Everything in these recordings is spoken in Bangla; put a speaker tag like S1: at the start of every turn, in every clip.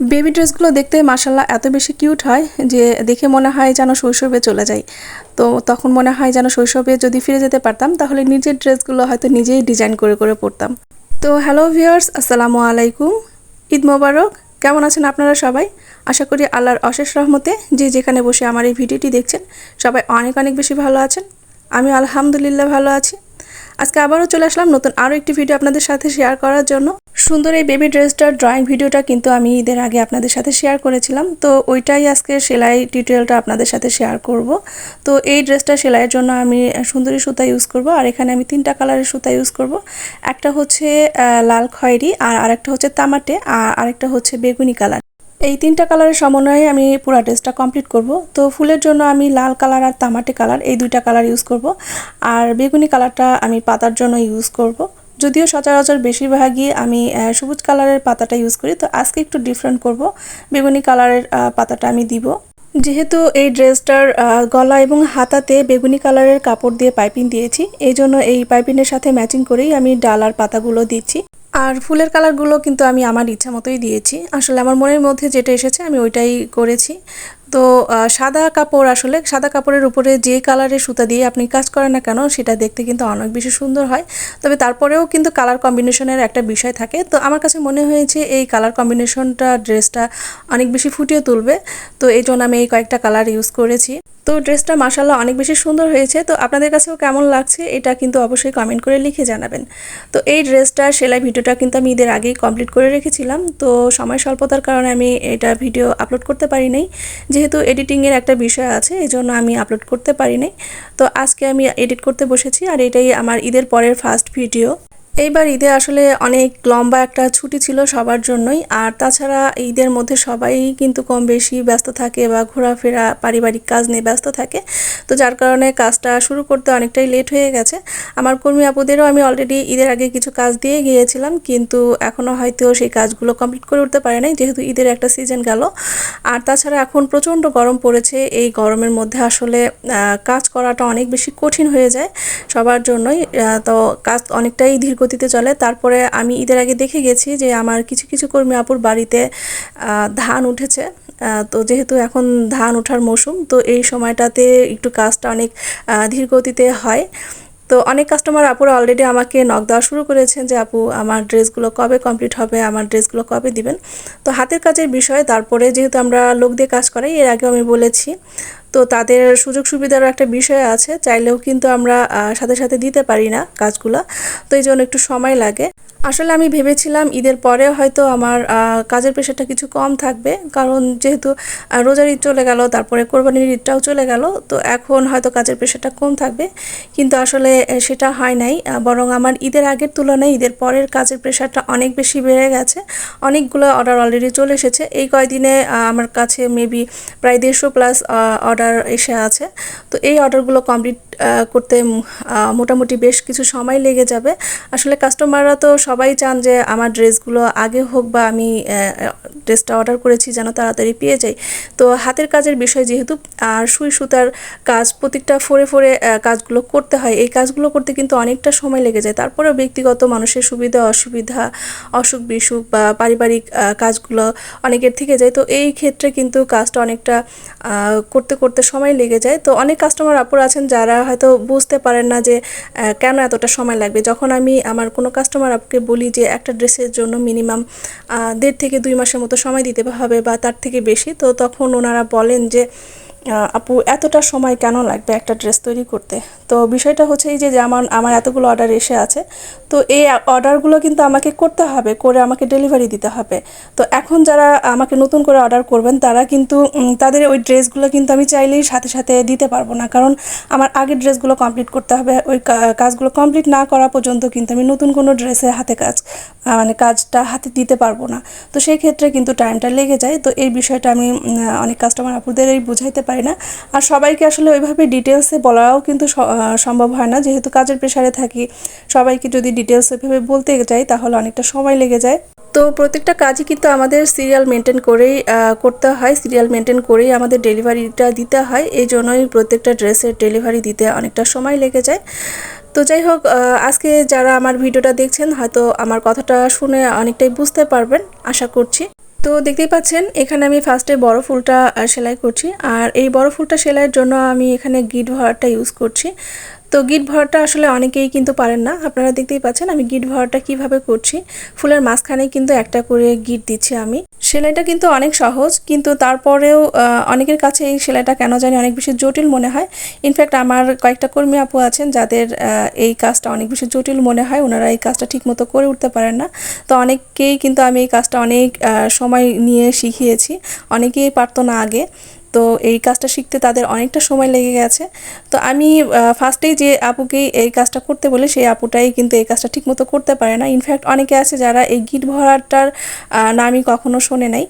S1: বেবি ড্রেসগুলো দেখতে মাসাল্লাহ এত বেশি কিউট হয় যে দেখে মনে হয় যেন শৈশবে চলে যাই। তো তখন মনে হয় যেন শৈশবে যদি ফিরে যেতে পারতাম, তাহলে নিজের ড্রেসগুলো হয়তো নিজেই ডিজাইন করে করে পরতাম। তো হ্যালো ভিউয়ার্স, আসসালামু আলাইকুম। ঈদ মোবারক। কেমন আছেন আপনারা সবাই? আশা করি আল্লাহর অশেষ রহমতে যে যেখানে বসে আমার এই ভিডিওটি দেখছেন, সবাই অনেক অনেক বেশি ভালো আছেন। আমি আলহামদুলিল্লাহ ভালো আছি। আজকে আবারও চলে আসলাম নতুন আরও একটি ভিডিও আপনাদের সাথে শেয়ার করার জন্য। সুন্দর এই বেবি ড্রেসটার ড্রয়িং ভিডিওটা কিন্তু আমি ঈদের আগে আপনাদের সাথে শেয়ার করেছিলাম। তো ওইটাই আজকে সেলাই টিউটোরিয়ালটা আপনাদের সাথে শেয়ার করব। তো এই ড্রেসটা সেলাইয়ের জন্য আমি সুন্দরী সুতা ইউজ করব আর এখানে আমি তিনটা কালারের সুতা ইউজ করব। একটা হচ্ছে লাল খয়েরি আর আরেকটা হচ্ছে তামাটে আর আরেকটা হচ্ছে বেগুনি কালার এই তিনটা কালারের সমন্বয়ে আমি পুরো ড্রেসটা কমপ্লিট করব। তো ফুলের জন্য আমি লাল কালার আর তামাটে কালার এই দুইটা কালার ইউজ করব। আর বেগুনি কালারটা আমি পাতার জন্য ইউজ করব। যদিও সচরাচর বেশিরভাগই আমি সবুজ কালারের পাতাটা ইউজ করি। তো আজকে একটু ডিফারেন্ট করব। বেগুনি কালারের পাতাটা আমি দিব। যেহেতু এই ড্রেসটার গলা এবং হাতাতে বেগুনি কালারের কাপড় দিয়ে পাইপিং দিয়েছি, এই জন্য এই পাইপিংয়ের সাথে ম্যাচিং করেই আমি ডাল আর পাতাগুলো দিচ্ছি। আর ফুলের কালারগুলো কিন্তু আমি আমার ইচ্ছা মতোই দিয়েছি। আসলে আমার মনের মধ্যে যেটা এসেছে আমি ওইটাই করেছি। তো সাদা কাপড় আসলে সাদা কাপড়ের উপরে যে কালারের সুতা দিয়ে আপনি কাজ করেন না কেন, সেটা দেখতে কিন্তু অনেক বেশি সুন্দর হয়। তবে তারপরেও কিন্তু কালার কম্বিনেশনের একটা বিষয় থাকে। তো আমার কাছে মনে হয়েছে এই কালার কম্বিনেশনটা ড্রেসটা অনেক বেশি ফুটিয়ে তুলবে। তো এই জন্য আমি এই কয়েকটা কালার ইউজ করেছি। তো ড্রেসটা মাসাল্লাহ অনেক বেশি সুন্দর হয়েছে। তো আপনাদের কাছেও কেমন লাগছে এটা কিন্তু অবশ্যই কমেন্ট করে লিখে জানাবেন। তো এই ড্রেসটার সেলাই ভিডিওটা কিন্তু আমি ঈদের আগেই কমপ্লিট করে রেখেছিলাম। তো সময় স্বল্পতার কারণে আমি এটা ভিডিও আপলোড করতে পারি নাই। যেহেতু এডিটিংয়ের একটা বিষয় আছে এই জন্য আমি আপলোড করতে পারিনি। তো আজকে আমি এডিট করতে বসেছি, আর এটাই আমার ঈদের পরের ফার্স্ট ভিডিও এইবার ঈদে আসলে অনেক লম্বা একটা ছুটি ছিল সবার জন্যই। আর তাছাড়া ঈদের মধ্যে সবাই কিন্তু কম বেশি ব্যস্ত থাকে বা ঘোরাফেরা, পারিবারিক কাজ নিয়ে ব্যস্ত থাকে। তো যার কারণে কাজটা শুরু করতে অনেকটাই লেট হয়ে গেছে। আমার কর্মী আপুদেরও আমি অলরেডি ঈদের আগে কিছু কাজ দিয়ে গিয়েছিলাম, কিন্তু এখনও হয়তো সেই কাজগুলো কমপ্লিট করে উঠতে পারে নাই, যেহেতু ঈদের একটা সিজন গেল। আর তাছাড়া এখন প্রচণ্ড গরম পড়েছে, এই গরমের মধ্যে আসলে কাজ করাটা অনেক বেশি কঠিন হয়ে যায় সবার জন্যই। তো কাজ অনেকটাই ধীর গতিতে চলে। তারপরে আমি ঈদের আগে দেখে গেছি যে আমার কিছু কিছু কর্মী আপুর বাড়িতে ধান উঠেছে। তো যেহেতু এখন ধান ওঠার মৌসুম, তো এই সময়টাতে একটু কাজটা অনেক ধীর গতিতে হয়। তো অনেক কাস্টমার আপুরা অলরেডি আমাকে নক দেওয়া শুরু করেছেন যে, আপু, আমার ড্রেসগুলো কবে কমপ্লিট হবে? আমার ড্রেসগুলো কবে দিবেন? তো হাতের কাজের বিষয় তারপরে যেহেতু আমরা লোক দিয়ে কাজ করাই, এর আগেও আমি বলেছি। তো তাদের সুযোগ সুবিধারও একটা বিষয় আছে, চাইলেও কিন্তু আমরা সাথে সাথে দিতে পারি না কাজগুলো। তো এই জন্য একটু সময় লাগে। আসলে আমি ভেবেছিলাম ঈদের পরে হয়তো আমার কাজের প্রেশারটা কিছু কম থাকবে। কারণ যেহেতু রোজার ঈদ চলে গেল, তারপরে কোরবানির ঈদটাও চলে গেল, তো এখন হয়তো কাজের প্রেশারটা কম থাকবে। কিন্তু আসলে সেটা হয় নাই বরং আমার ঈদের আগের তুলনায় ঈদের পরের কাজের প্রেশারটা অনেক বেশি বেড়ে গেছে। অনেকগুলো অর্ডার অলরেডি চলে এসেছে। এই কয়দিনে আমার কাছে মেবি প্রায় দেড়শো প্লাস অর্ডার এসে আছে। তো এই অর্ডারগুলো কমপ্লিট করতে মোটামুটি বেশ কিছু সময় লেগে যাবে। আসলে কাস্টমাররা তো সবাই চান যে আমার ড্রেসগুলো আগে হোক বা আমি ড্রেসটা অর্ডার করেছি যেন তাড়াতাড়ি পেয়ে যাই। তো হাতের কাজের বিষয় যেহেতু, আর সুই সুতার কাজ প্রত্যেকটা ফোরে ফোরে কাজগুলো করতে হয়। এই কাজগুলো করতে কিন্তু অনেকটা সময় লেগে যায়। তারপরেও ব্যক্তিগত মানুষের সুবিধা, অসুবিধা, অসুখ বিসুখ বা পারিবারিক কাজগুলো অনেকের থেকে যায়। তো এই ক্ষেত্রে কিন্তু কাজটা অনেকটা করতে করতে সময় লেগে যায়। তো অনেক কাস্টমার আপুর আছেন যারা হয়তো বুঝতে পারেন না যে কেন এতটা সময় লাগবে। যখন আমি আমার কোনো কাস্টমার আপুকে বলি যে, একটা ড্রেসের জন্য মিনিমাম দেড় থেকে দুই মাসের মতো সময় দিতে হবে বা তার থেকে বেশি তো তখন ওনারা বলেন যে আপু, এতটা সময় কেন লাগবে একটা ড্রেস তৈরি করতে? তো বিষয়টা হচ্ছে এই যে আমার আমার এতগুলো অর্ডার এসে আছে, তো এই অর্ডারগুলো কিন্তু আমাকে করতে হবে, করে আমাকে ডেলিভারি দিতে হবে। তো এখন যারা আমাকে নতুন করে অর্ডার করবেন, তারা কিন্তু তাদের ওই ড্রেসগুলো কিন্তু আমি চাইলেই সাথে সাথে দিতে পারব না। কারণ আমার আগের ড্রেসগুলো কমপ্লিট করতে হবে, ওই কাজগুলো কমপ্লিট না করা পর্যন্ত কিন্তু আমি নতুন কোনো ড্রেসে হাতে কাজ মানে কাজটা হাতে দিতে পারব না। তো সেই ক্ষেত্রে কিন্তু টাইমটা লেগে যায়। তো এই বিষয়টা আমি অনেক কাস্টমার আপুদেরই বুঝাইতে পারি। না। আর সবাইকে আসলে ওইভাবে ডিটেলসে বলাও কিন্তু সম্ভব হয় না। যেহেতু কাজের প্রেশারে থাকি, সবাইকে যদি ডিটেলস ওইভাবে বলতে যাই, তাহলে অনেকটা সময় লেগে যায়। তো প্রত্যেকটা কাজই কিন্তু আমাদের সিরিয়াল মেনটেন করেই করতে হয়। সিরিয়াল মেনটেন করেই আমাদের ডেলিভারিটা দিতে হয়। এই জন্যই প্রত্যেকটা ড্রেসের ডেলিভারি দিতে অনেকটা সময় লেগে যায়। তো যাই হোক আজকে যারা আমার ভিডিওটা দেখছেন, হয়তো আমার কথাটা শুনে অনেকটাই বুঝতে পারবেন। আশা করছি। তো দেখতেই পাচ্ছেন, এখানে আমি ফার্স্টে বড় ফুলটা সেলাই করছি। আর এই বড় ফুলটা সেলাইয়ের জন্য আমি এখানে গিট ভরাটা ইউজ করছি। তো গিট ভরাটা আসলে অনেকেই কিন্তু পারেন না। আপনারা দেখতেই পাচ্ছেন আমি গিট ভরাটা কীভাবে করছি। ফুলের মাঝখানে কিন্তু একটা করে গিট দিচ্ছি আমি। সেলাইটা কিন্তু অনেক সহজ, কিন্তু তারপরেও অনেকের কাছে এই সেলাইটা কেন জানি অনেক বেশি জটিল মনে হয়। ইনফ্যাক্ট আমার কয়েকটা কর্মী আপু আছেন যাদের এই কাজটা অনেক বেশি জটিল মনে হয়। ওনারা এই কাজটা ঠিকমতো করে উঠতে পারেন না। তো অনেককেই কিন্তু আমি এই কাজটা অনেক সময় নিয়ে শিখিয়েছি। অনেকেই পারতো না আগে। তো এই কাজটা শিখতে তাদের অনেকটা সময় লেগে গেছে। তো আমি ফার্স্টেই যে আপুকেই এই কাজটা করতে বলি, সেই আপুটাই কিন্তু এই কাজটা ঠিকমতো করতে পারে না। ইনফ্যাক্ট অনেকে আছে যারা এই গিট ভরাটার নামই কখনো শোনে নাই।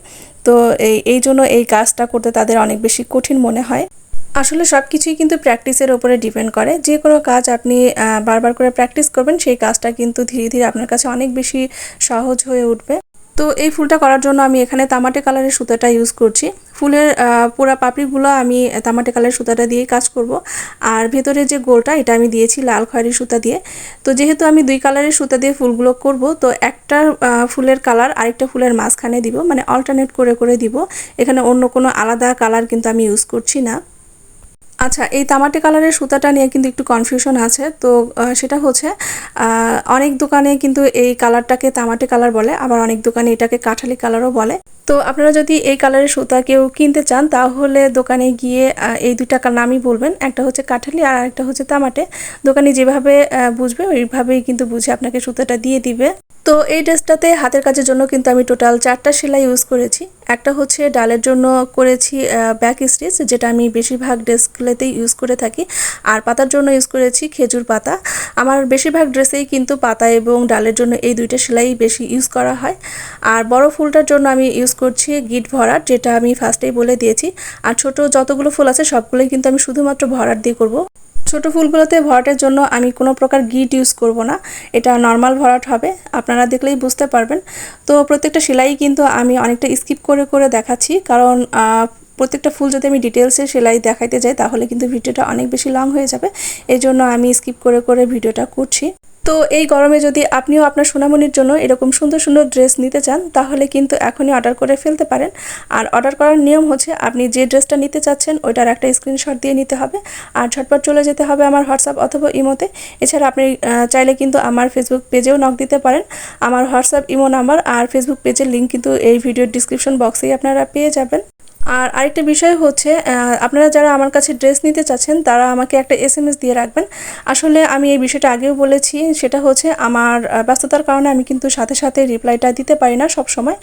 S1: তো এই এই জন্য এই কাজটা করতে তাদের অনেক বেশি কঠিন মনে হয়। আসলে সব কিছুই কিন্তু প্র্যাকটিসের ওপরে ডিপেন্ড করে। যে কোনো কাজ আপনি বারবার করে প্র্যাকটিস করবেন, সেই কাজটা কিন্তু ধীরে ধীরে আপনার কাছে অনেক বেশি সহজ হয়ে উঠবে। তো এই ফুলটা করার জন্য আমি এখানে তামাটে কালারের সুতাটা ইউজ করছি। ফুলের পুরা পাপড়িগুলো আমি তামাটে কালারের সুতাটা দিয়েই কাজ করব। আর ভেতরে যে গোলটা, এটা আমি দিয়েছি লাল খয়েরি সুতা দিয়ে। তো যেহেতু আমি দুই কালারের সুতা দিয়ে ফুলগুলো করব, তো একটা ফুলের কালার, আরেকটা ফুলের মাঝখানে দিব মানে অল্টারনেট করে করে দিব। এখানে অন্য কোনো আলাদা কালার কিন্তু আমি ইউজ করছি না। আচ্ছা এই তামাটে কালারের সুতাটা নিয়ে কিন্তু একটু কনফিউশন আছে। তো সেটা হচ্ছে অনেক দোকানে কিন্তু এই কালারটাকে তামাটে কালার বলে, আবার অনেক দোকানে এটাকে কাঠালি কালারও বলে। তো, আপনারা যদি এই কালারের সুতা কেউ কিনতে চান, তাহলে দোকানে গিয়ে এই দুইটা নামই বলবেন। একটা হচ্ছে কাঠালি আর একটা হচ্ছে তামাটে। দোকানে যেভাবে বুঝবে, ওইভাবেই কিন্তু বুঝে আপনাকে সুতাটা দিয়ে দিবে। তো এই ড্রেসটাতে হাতের কাজের জন্য কিন্তু আমি টোটাল চারটা সেলাই ইউজ করেছি। একটা হচ্ছে ডালের জন্য করেছি ব্যাক স্টিচ যেটা আমি বেশিরভাগ ড্রেসগুলোতেই ইউজ করে থাকি। আর পাতার জন্য ইউজ করেছি খেজুর পাতা। আমার বেশিরভাগ ড্রেসেই কিন্তু পাতা এবং ডালের জন্য এই দুইটা সেলাই বেশি ইউজ করা হয়। আর বড় ফুলটার জন্য আমি ইউজ করছি গিট ভরাট যেটা আমি ফার্স্টেই বলে দিয়েছি। আর ছোট যতগুলো ফুল আছে সবগুলোই কিন্তু আমি শুধুমাত্র ভরাট দিয়ে করব। ছোট ফুলগুলোতে ভরাটের জন্য আমি কোনো প্রকার গিট ইউজ করব না। এটা নর্মাল ভরাট হবে, আপনারা দেখলেই বুঝতে পারবেন। তো প্রত্যেকটা সেলাই কিন্তু আমি অনেকটা স্কিপ করে করে দেখাচ্ছি। কারণ প্রত্যেকটা ফুল যদি আমি ডিটেলসে সেলাই দেখাইতে যাই, তাহলে কিন্তু ভিডিওটা অনেক বেশি লং হয়ে যাবে। এই জন্য আমি স্কিপ করে করে ভিডিওটা করছি। তো এই গরমে যদি আপনিও আপনার সোনামণির জন্য এরকম সুন্দর সুন্দর ড্রেস নিতে চান, তাহলে কিন্তু এখনই অর্ডার করে ফেলতে পারেন। আর অর্ডার করার নিয়ম হচ্ছে আপনি যে ড্রেসটা নিতে চাচ্ছেন, ওইটার একটা স্ক্রিনশট দিয়ে নিতে হবে। আর ঝটপট চলে যেতে হবে আমার হোয়াটসঅ্যাপ অথবা ইমোতে। এছাড়া আপনি চাইলে কিন্তু আমার ফেসবুক পেজেও নক দিতে পারেন। আমার হোয়াটসঅ্যাপ, ইমো নাম্বার আর ফেসবুক পেজের লিঙ্ক কিন্তু এই ভিডিওর ডিসক্রিপশন বক্সেই আপনারা পেয়ে যাবেন। আর আরেকটা বিষয় হচ্ছে আপনারা যারা আমার কাছে ড্রেস নিতে চাচ্ছেন, তারা আমাকে একটা এস দিয়ে রাখবেন। আসলে আমি এই বিষয়টা আগেও বলেছি, সেটা হচ্ছে আমার ব্যস্ততার কারণে আমি কিন্তু সাথে সাথে রিপ্লাইটা দিতে পারি না সব সময়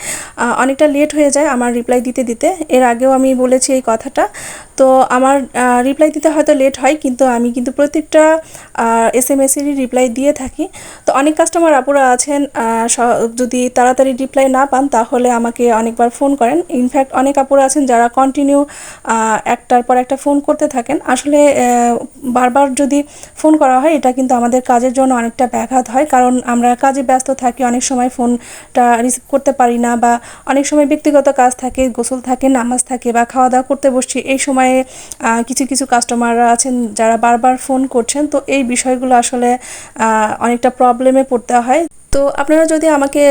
S1: অনেকটা লেট হয়ে যায় আমার রিপ্লাই দিতে দিতে। এর আগেও আমি বলেছি এই কথাটা। তো আমার রিপ্লাই দিতে হয়তো লেট হয়, কিন্তু আমি কিন্তু প্রত্যেকটা এস এম এসেরই রিপ্লাই দিয়ে থাকি। তো অনেক কাস্টমার আপুরা আছেন যদি তাড়াতাড়ি রিপ্লাই না পান, তাহলে আমাকে অনেকবার ফোন করেন। ইনফ্যাক্ট অনেক আপুরা আছেন যারা কন্টিনিউ একটার পর একটা ফোন করতে থাকেন, আসলে বারবার যদি ফোন করা হয়, এটা কিন্তু আমাদের কাজের জন্য অনেকটা ব্যাঘাত হয়। কারণ আমরা কাজে ব্যস্ত থাকি, অনেক সময় ফোনটা রিসিভ করতে পারি না বা অনেক সময় ব্যক্তিগত কাজ থাকে, গোসল থাকে, নামাজ থাকে বা খাওয়া দাওয়া করতে বসছি, এই সময়ে কিছু কিছু কাস্টমাররা আছেন যারা বারবার ফোন করছেন। তো এই বিষয়গুলো আসলে অনেকটা প্রবলেমে পড়তে হয়। তো আপনারা যদি আমাকে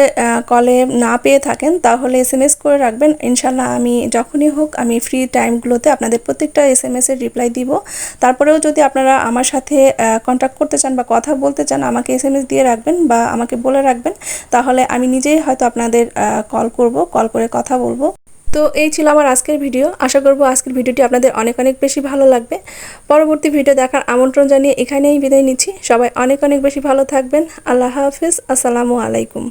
S1: কলে না পেয়ে থাকেন, তাহলে এস এম এস করে রাখবেন। ইনশাল্লাহ আমি যখনই হোক আমি ফ্রি টাইমগুলোতে আপনাদের প্রত্যেকটা এস এম এসের রিপ্লাই দিব। তারপরেও যদি আপনারা আমার সাথে কন্ট্যাক্ট করতে চান বা কথা বলতে চান, আমাকে এস এম এস দিয়ে রাখবেন বা আমাকে বলে রাখবেন, তাহলে আমি নিজেই হয়তো আপনাদের কল করব কল করে কথা বলব। তো এই ছিল আমার আজকের ভিডিও। আশা করব আজকের ভিডিওটি আপনাদের অনেক অনেক বেশি ভালো লাগবে। পরবর্তী ভিডিও দেখার আমন্ত্রণ জানিয়ে এখানেই বিদায় নিচ্ছি। সবাই অনেক অনেক বেশি ভালো থাকবেন। আল্লাহ হাফিজ। আসসালামু আলাইকুম।